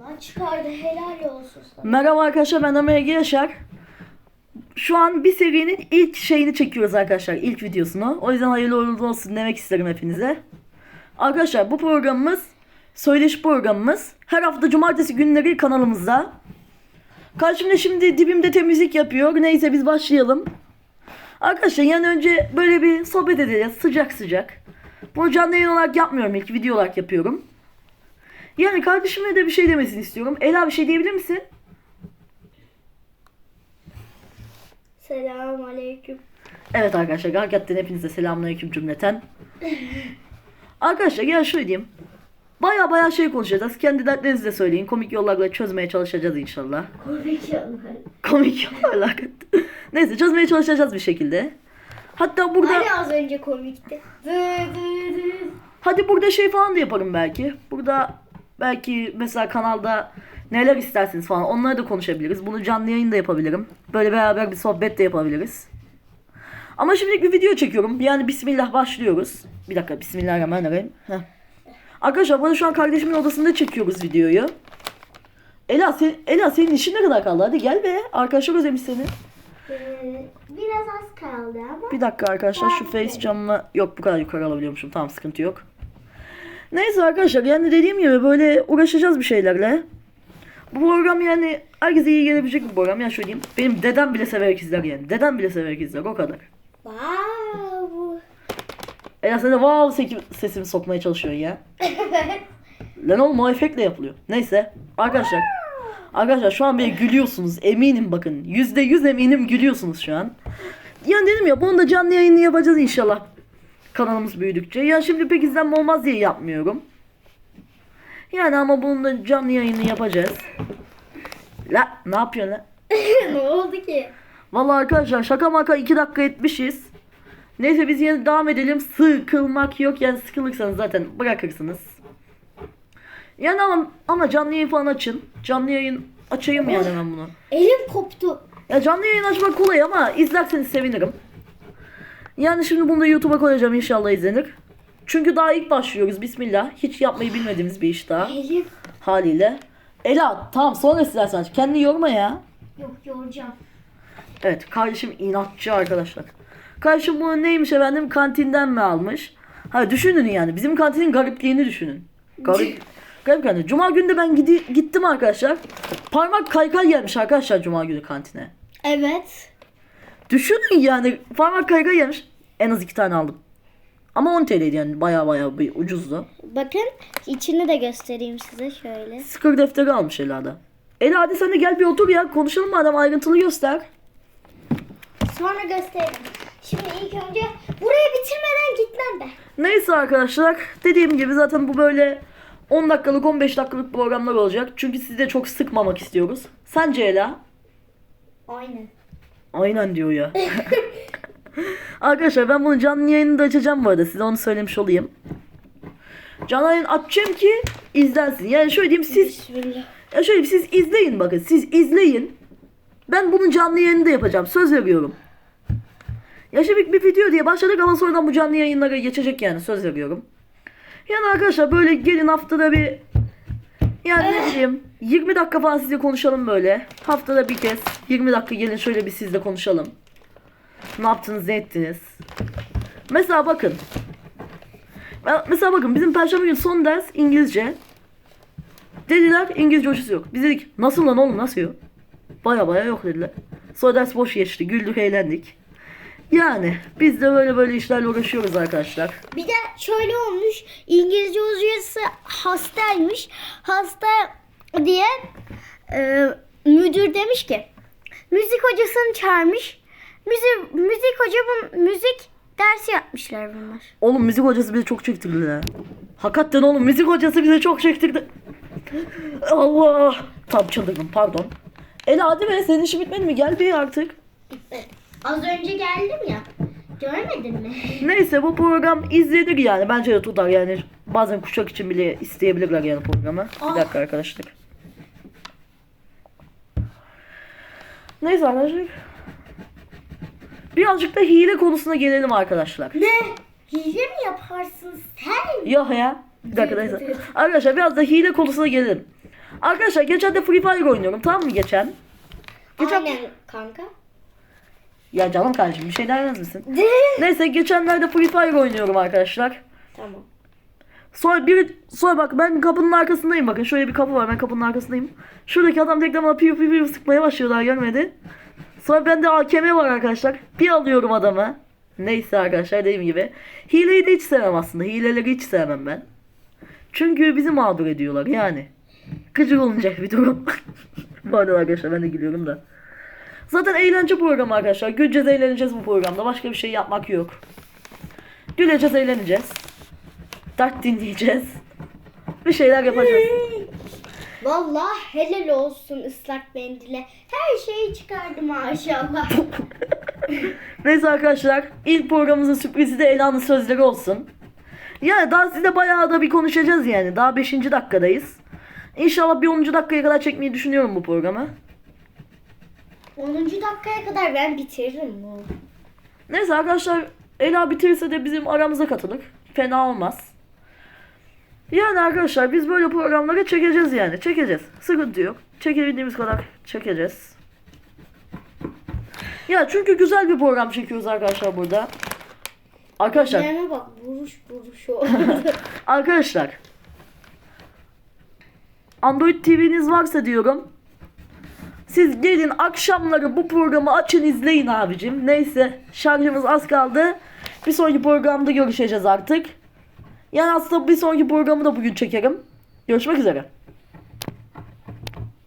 Lan çıkardı helal olsun sana. Merhaba arkadaşlar ben Ömer Yaşar. Şu an bir serinin ilk şeyini çekiyoruz arkadaşlar. ilk videosunu. O yüzden hayırlı uğurlu olsun demek isterim hepinize. Arkadaşlar bu programımız söyleşi programımız. Her hafta cumartesi günleri kanalımızda. Karşımda şimdi dibimde temizlik yapıyor. Neyse biz başlayalım. Arkadaşlar yani önce böyle bir sohbet edeceğiz sıcak sıcak. Bunu canlı yayın olarak yapmıyorum ilk video olarak yapıyorum. Yani kardeşime de bir şey demesini istiyorum. Ela bir şey diyebilir misin? Selamun aleyküm. Evet arkadaşlar hakikaten hepinize selamünaleyküm cümleten. arkadaşlar ya şöyle diyeyim. Baya baya şey konuşacağız. Kendi dertlerinizi de söyleyin. Komik yollarla çözmeye çalışacağız inşallah. Komik yanlar. Komik yollarla. Neyse çözmeye çalışacağız bir şekilde. Hatta burada Hani az önce komikti. Hadi burada şey falan da yaparım belki. Burada belki mesela kanalda neler istersiniz falan onları da konuşabiliriz. Bunu canlı yayın da yapabilirim. Böyle beraber bir sohbet de yapabiliriz. Ama şimdi bir video çekiyorum. Yani bismillah başlıyoruz. Bir dakika bismillahirrahmanirrahim. Heh. Arkadaşlar bunu şu an kardeşimin odasında çekiyoruz videoyu. Ela, sen, Ela senin işin ne kadar kaldı? Hadi gel be. Arkadaşlar özlemiş seni. Ee, biraz az kaldı ama. Bir dakika arkadaşlar şu face camımı yok bu kadar yukarı alabiliyormuşum. Tamam sıkıntı yok. Neyse arkadaşlar yani dediğim gibi böyle uğraşacağız bir şeylerle. Bu program yani herkese iyi gelebilecek bir program. Yani şöyle diyeyim. Benim dedem bile severek izler yani. Dedem bile severek izler o kadar. Wow. Ela sen de wow seki- sesimi sokmaya çalışıyorsun ya. Lan oğlum o efektle yapılıyor. Neyse arkadaşlar. Arkadaşlar şu an beni gülüyorsunuz. Eminim bakın. Yüzde yüz eminim gülüyorsunuz şu an. Yani dedim ya bunu da canlı yayını yapacağız inşallah. Kanalımız büyüdükçe. Ya şimdi pek izlenme olmaz diye yapmıyorum. Yani ama bunun da canlı yayını yapacağız. La ne yapıyorsun lan? ne oldu ki? Vallahi arkadaşlar şaka maka 2 dakika etmişiz. Neyse biz yine devam edelim. Sıkılmak yok yani sıkılırsanız zaten bırakırsınız. Yani ama, ama canlı yayın falan açın. Canlı yayın açayım yani ben bunu. Elim koptu. Ya canlı yayın açmak kolay ama izlerseniz sevinirim. Yani şimdi bunu da YouTube'a koyacağım inşallah izlenir. Çünkü daha ilk başlıyoruz bismillah. Hiç yapmayı bilmediğimiz bir iş daha haliyle. Ela tamam sonra istersen. Kendini yorma ya. Yok yoracağım. Evet kardeşim inatçı arkadaşlar. Kardeşim bunu neymiş efendim kantinden mi almış? Ha düşünün yani bizim kantinin garipliğini düşünün. Garip, garip kantin. Cuma günü de ben gidi, gittim arkadaşlar. Parmak kaykay gelmiş arkadaşlar cuma günü kantine. Evet. Düşünün yani parmak kaykay gelmiş. En az iki tane aldım. Ama 10 TL'ydi yani baya baya bir ucuzdu. Bakın içini de göstereyim size şöyle. Sıkır defteri almış Ela'da. Ela hadi sen de gel bir otur ya konuşalım madem ayrıntılı göster. Sonra göstereyim. Şimdi ilk önce burayı bitirmeden gitmem ben. Neyse arkadaşlar dediğim gibi zaten bu böyle 10 dakikalık 15 dakikalık programlar olacak. Çünkü sizi de çok sıkmamak istiyoruz. Sence Ela? Aynen. Aynen diyor ya. arkadaşlar ben bunu canlı yayını da açacağım bu arada size onu söylemiş olayım. Canlı yayın açacağım ki izlensin. Yani şöyle diyeyim siz Bismillah. ya şöyle siz izleyin bakın siz izleyin. Ben bunun canlı yayını da yapacağım söz veriyorum. Ya şimdi bir video diye başladık ama sonradan bu canlı yayınlara geçecek yani söz veriyorum. Yani arkadaşlar böyle gelin haftada bir yani ne bileyim 20 dakika falan sizle konuşalım böyle. Haftada bir kez 20 dakika gelin şöyle bir sizle konuşalım. Ne yaptınız ne ettiniz. Mesela bakın. Mesela bakın bizim perşembe günü son ders İngilizce. Dediler İngilizce hocası yok. Biz dedik nasıl lan oğlum nasıl yok? Baya baya yok dediler. Sonra ders boş geçti. Güldük eğlendik. Yani biz de böyle böyle işlerle uğraşıyoruz arkadaşlar. Bir de şöyle olmuş. İngilizce hocası hastaymış. Hasta diye e, müdür demiş ki müzik hocasını çağırmış. Müzik, müzik hoca bu müzik dersi yapmışlar bunlar. Oğlum müzik hocası bize çok çektirdi ya. Hakikaten oğlum müzik hocası bize çok çektirdi. Allah. Tam çıldırdım pardon. Ela hadi be senin işin bitmedi mi? Gel bir artık. Az önce geldim ya. Görmedin mi? Neyse bu program izlenir yani. Bence de tutar yani. Bazen kuşak için bile isteyebilirler yani programı. Ah. Bir dakika arkadaşlar. Neyse arkadaşlar. Birazcık da hile konusuna gelelim arkadaşlar. Ne? Hile mi yaparsın sen? Yok ya. Bir dakika neyse. Arkadaşlar biraz da hile konusuna gelelim. Arkadaşlar geçen de Free Fire oynuyorum tamam mı geçen? Geçen... Aynen kanka. Ya canım kardeşim bir şey demez misin? De. Neyse geçenlerde Free Fire oynuyorum arkadaşlar. Tamam. Sonra biri sonra bak ben kapının arkasındayım bakın şöyle bir kapı var ben kapının arkasındayım. Şuradaki adam tekrar bana piyo piyo piyo sıkmaya başlıyorlar görmedi. Sonra bende AKM var arkadaşlar. Bir alıyorum adamı. Neyse arkadaşlar dediğim gibi. Hileyi de hiç sevmem aslında. Hileleri hiç sevmem ben. Çünkü bizi mağdur ediyorlar yani. Gıcık olunacak bir durum. Pardon arkadaşlar ben de gülüyorum da. Zaten eğlence programı arkadaşlar. Güleceğiz eğleneceğiz bu programda. Başka bir şey yapmak yok. Güleceğiz eğleneceğiz. Dert dinleyeceğiz. Bir şeyler yapacağız. Vallahi helal olsun ıslak mendile. Her şeyi çıkardı maşallah. Neyse arkadaşlar ilk programımızın sürprizi de Ela'nın sözleri olsun. Yani daha size bayağı da bir konuşacağız yani. Daha 5. dakikadayız. İnşallah bir 10. dakikaya kadar çekmeyi düşünüyorum bu programı. 10. dakikaya kadar ben bitiririm bu. Neyse arkadaşlar Ela bitirirse de bizim aramıza katılır. Fena olmaz. Yani arkadaşlar biz böyle programları çekeceğiz yani. Çekeceğiz. Sıkıntı yok. Çekebildiğimiz kadar çekeceğiz. Ya çünkü güzel bir program çekiyoruz arkadaşlar burada. Arkadaşlar Yerine bak buruş buruş oldu. Arkadaşlar Android TV'niz varsa diyorum siz gelin akşamları bu programı açın izleyin abicim. Neyse şarjımız az kaldı. Bir sonraki programda görüşeceğiz artık. Yani aslında bir sonraki programı da bugün çekerim. Görüşmek üzere.